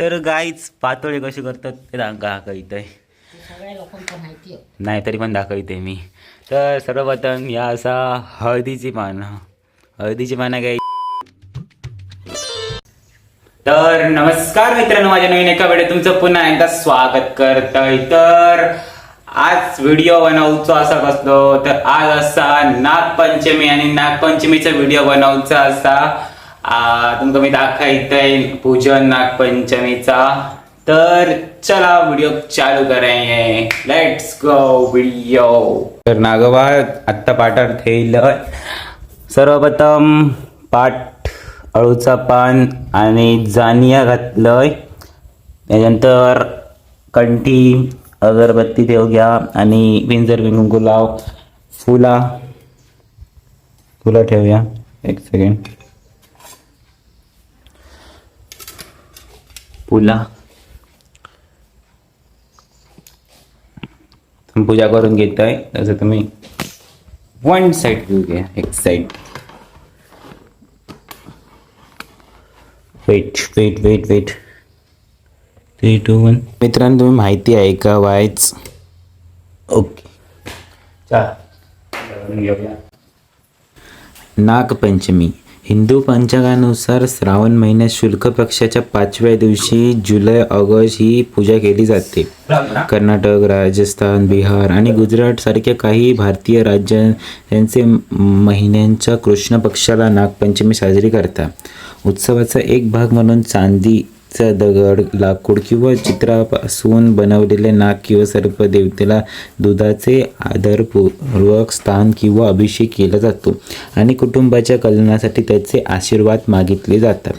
तर गाईच पातोळे कसे करतात ते दाखवित आहे नाही तरी पण दाखवते मी. तर सर्वप्रथम या असा हळदीची पानं. हळदीची पानं गाई तर नमस्कार मित्रांनो माझ्या नवीन एका वेळेत तुमचं पुन्हा एकदा स्वागत करतय. तर आज व्हिडिओ बनवचो असा कसलो तर आज असा नागपंचमी आणि नागपंचमीचा व्हिडिओ बनवचा असा. तुमका मी दाखवतोय पूजन नागपंचमीचा. तर चला व्हिडिओ चालू करायचे. लेट्स गो व्हिडिओ तर नागोबा आत्ता पाठार ठेवलं सर्वप्रथम पाठ अळूचा पान आणि जानिया घातलंय. त्याच्यानंतर कंठी अगरबत्ती देव घ्या आणि विंजर कुंकू लाव फुला. फुलं ठेवूया. एक सेकंड फुला पूजा करून घेत आहे तसं तुम्ही वन साईड घेऊ घ्या एक side wait wait wait wait three two one मित्रांनो, तुम्ही माहिती आहे का वायच ओके नागपंचमी। हिंदू पंचांगानुसार श्रावण महिन्यात शुल्क पक्षाच्या पाचव्या दिवशी जुलै ऑगस्ट ही पूजा केली जाते. कर्नाटक राजस्थान बिहार आणि गुजरात सारख्या काही भारतीय राज्यांचे महिन्यांच्या कृष्ण पक्षाला नागपंचमी साजरी करतात. उत्सवाचा एक भाग म्हणून चांदी चा दगड लाकूड किंवा चित्रापासून बनवलेले नाग किंवा सर्प देवतेला दुधाचे आदरपूर्वक स्थान किंवा अभिषेक केला जातो आणि कुटुंबाच्या कल्याणासाठी त्याचे आशीर्वाद मागितले जातात.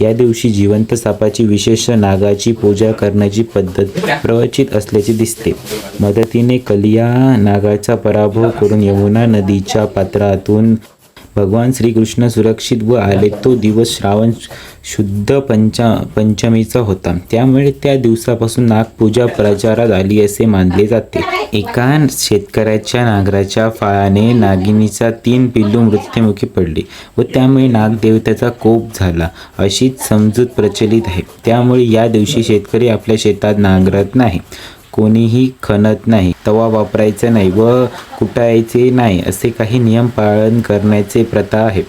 या दिवशी जिवंत सापाची विशेष नागाची पूजा करण्याची पद्धत प्रवचित असल्याचे दिसते. मदतीने कलिया नागाचा पराभव करून यमुना नदीच्या पात्रातून भगवान श्रीकृष्ण सुरक्षित व आले तो दिवस श्रावण शुद्ध पंचा पंचमीचा होता. त्यामुळे त्या दिवसापासून नागपूजा प्रचारात आली असे मानले जाते. एका शेतकऱ्याच्या नागराच्या फाळाने नागिनीचा तीन पिल्लू मृत्युमुखी पडले व त्यामुळे नागदेवतेचा कोप झाला. अशीच समजूत प्रचलित आहे. त्यामुळे या दिवशी शेतकरी आपल्या शेतात नांगरत नाही. कोणीही खणत नाही. तवा वापरायचा नाही व कुटायचे नाही असे काही नियम पालन करण्याचे प्रथा आहे.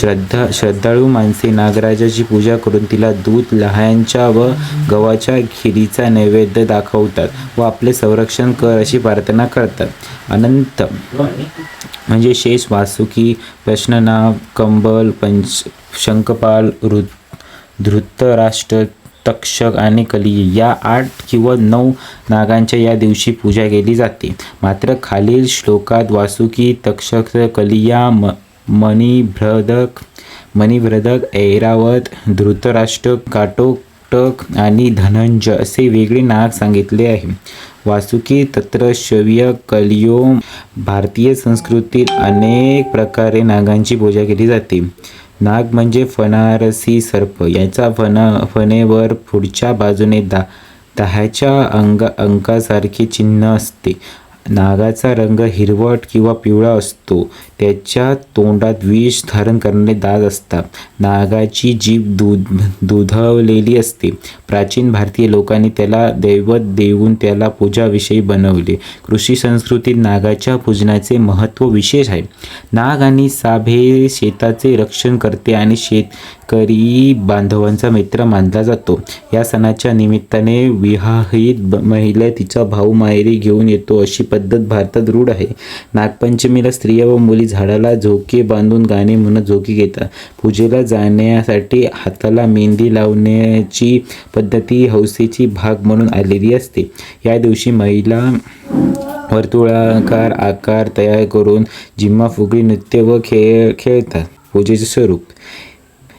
श्रद्धा श्रद्धाळू माणसे नागराजाची पूजा करून तिला दूध लहानच्या व गव्हाच्या खिरीचा नैवेद्य दाखवतात व आपले संरक्षण कर अशी प्रार्थना करतात. अनंत म्हणजे शेष वासुकी प्रश्ननाम कंबल पंच शंखपाल ऋ धृतराष्ट्र तक्षक आणि कली या आठ किंवा नऊ नागांच्या या दिवशी पूजा केली जाते. मात्र खालील श्लोकात वासुकी तक्षक कलिया म मणिभ्रदक मणिभ्रदक ऐरावत धृतराष्ट्र काटोटक आणि धनंजय असे वेगळे नाग सांगितले आहे. वासुकी तत्र शव्य कलियो भारतीय संस्कृतीत अनेक प्रकारे नागांची पूजा केली जाते. नाग म्हणजे फणारसी सर्प. याचा फणा फणेवर पुढच्या बाजूने दा दहाच्या अंगा अंकासारखे चिन्ह असते. नागाचा रंग हिरवट किंवा पिवळा असतो. त्याच्या तोंडात विष धारण करणारे दात असतात. नागाची जीभ दूध दुधवलेली असते. प्राचीन भारतीय लोकांनी त्याला दैवत देऊन त्याला पूजाविषयी बनवले. कृषी संस्कृतीत नागाच्या पूजनाचे महत्त्व विशेष आहे. नाग आणि साभ हे शेताचे रक्षण करते आणि शेतकरी बांधवांचा मित्र मानला जातो. या सणाच्या निमित्ताने विवाहित महिला तिचा भाऊ माहेरी घेऊन येतो अशी पद्धत भारतात रूढ आहे. नागपंचमीला स्त्रिया व मुली झाडाला झोके बांधून गाणे म्हणत झोके घेतात. पूजेला जाण्यासाठी हाताला मेहंदी लावण्याची पद्धती हौसेची भाग म्हणून आलेली असते. या दिवशी महिला वर्तुळाकार आकार तयार करून जिम्मा फुगडी नृत्य व खेळ खेळतात. पूजेचे स्वरूप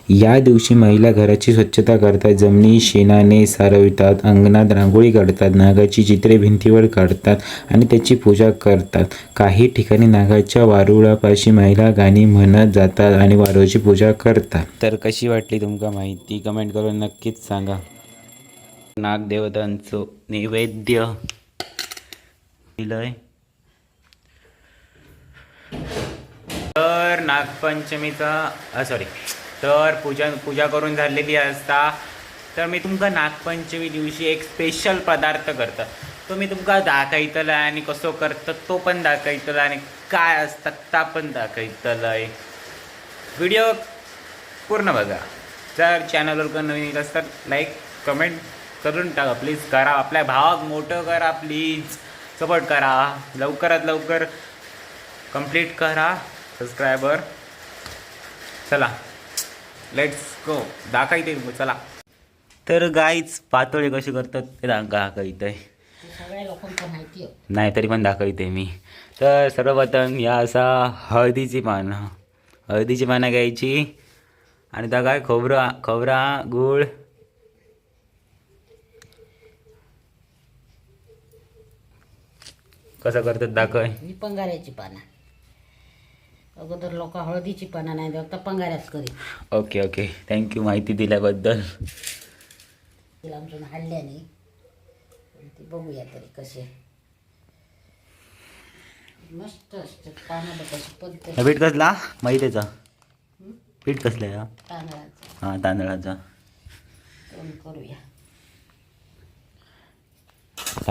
या दिवशी महिला घराची स्वच्छता करतात. जमिनी शेणाने सारवितात. अंगणात रांगोळी काढतात. नागाची चित्रे भिंतीवर काढतात आणि त्याची पूजा करतात. काही ठिकाणी नागाच्या वारुळापाशी महिला गाणी म्हणत जातात आणि वारुळाची पूजा करतात. तर कशी वाटली तुमका माहिती कमेंट करून नक्कीच सांगा. नागदेवतांचं नैवेद्य. दिलंय तर नागपंचमीचा सॉरी तर पूजा पूजा करून झालेली असता. तर मी तुमका नागपंचमी दिवशी एक स्पेशल पदार्थ करता. तो मी तुमका दाखयतला आणि कसो करता तो पण दाखयतला आणि काय असता ता पण दाखयतलंय व्हिडिओ पूर्ण बघा. जर चॅनलवर कोण नवीन येत असतात लाईक कमेंट करून टाका प्लीज करा. आपल्या भावाक मोठं करा प्लीज सपोर्ट करा. लवकरात लवकर कंप्लीट करा सबस्क्रायबर चला. लेट्स गो दाखवते चला. तर गाईच पातोळी कशी करतात ते दाखवतंय ते सगळ्या लोकांना माहिती आहे. नाही तरी पण दाखवते मी. तर सर्वप्रथम या असा हळदीची पानं. हळदीची पानं घ्यायची. आणि त्या काय? खोबरा खोबरा गूळ. कसं करतात दाखव. पानं. अगोदर लोक हळदीची पानं नाही देत तर पंगाऱ्याच करी. Okay okay. थँक्यू माहिती दिल्याबद्दल. तिला आमच्या हाडल्याने पण ती बघूया तरी कसे मस्त असतं पानं बघ कशी पद्धत. हे पीठ कसला? मैद्याचा? पीठ कसलं या तांदळाचं. हां तांदळाचा. तोंड करूया.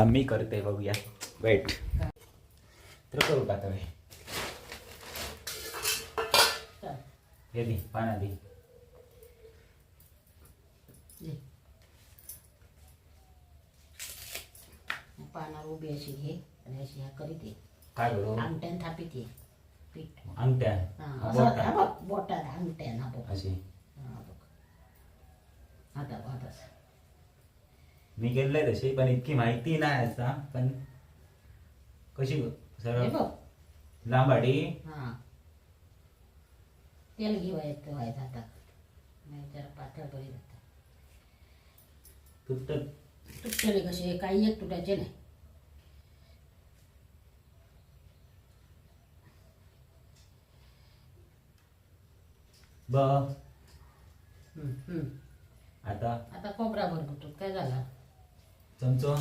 मी करते बघूया. वेट तर करू का चल, हे दी पाना दी दे. पानावर उभी अशी घे आणि अशी ह्या करीत ये काय करू अंगठ्यान थापीत ये पीठ अंगठ्या हा, हा, असं बोटा. हा बघ, बोटात अंगठ्यान हा बघ अशी हा बघ आता बघ आता असं. मी केलंय तशी पण इतकी माहिती नाही असा पण कशी हे सरळ बघ लांबाडी हा तेल घेवायचं व्हायचं हातात नाही जरा पातळ बरी जातात. तुटत. तुटलेले कसे काही एक तुटायचे नाही. ब. हम्म, हम्म. आता? आता कोबरा भरभुटूत काय झाला? चमचो?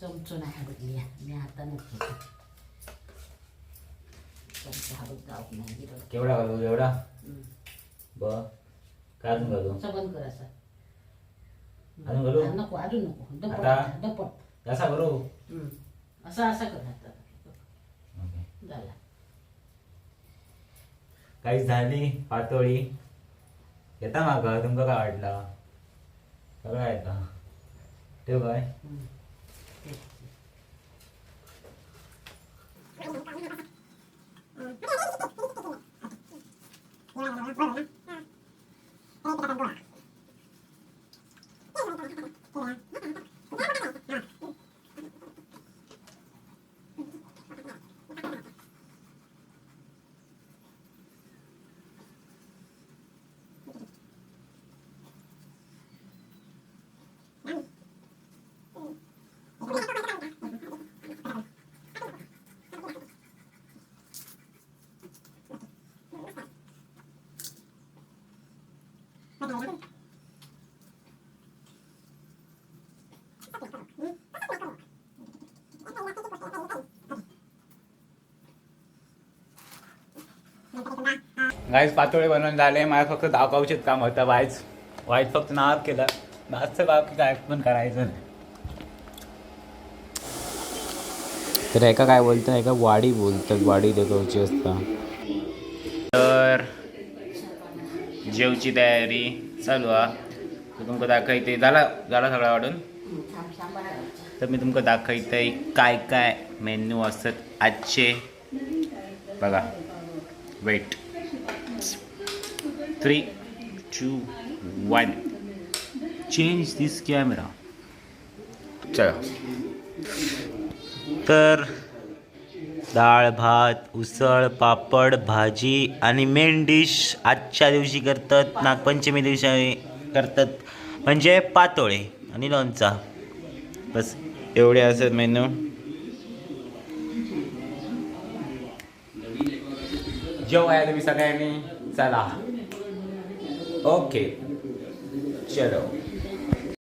चमचो नाही हाडूतली मी हातानं नाही. केवढा घालू एवढा. ब काय अजून घालू? कर असा. अजून घालू? हा, नको अजून नको. दपट आता? दपट कसा करू हम्म. असं असं कर ओके. झाला. पातोळी? येता मागा? तुमका काय वाटला? सगळं येता ठेव काय? हम्म. गाईज पातोळे बनवून झाले. मला फक्त दाखवशीत काम होतं वाईच वाईच फक्त नाव केलं. नाचचं बाकी काय पण करायचं. नाही तर एका काय बोलतं एका वाडी बोलतात वाडी दाखवची असता. जेवची तयारी चालू हा. तर तुमकां दाखवते. झाला झाला सगळा वाढून तर मी तुमका दाखवतंय काय काय मेन्यू असतात आजचे. बघा. Wait three two one change this camera चला. तर डाळ भात उसळ पापड भाजी आणि मेन डिश आजच्या दिवशी करतात नागपंचमी दिवशी करतात म्हणजे पातोळे आणि लोणचा. बस एवढे असत मेनू. जेव्हा तुम्ही सगळ्यांनी? चला. ओके. चलो.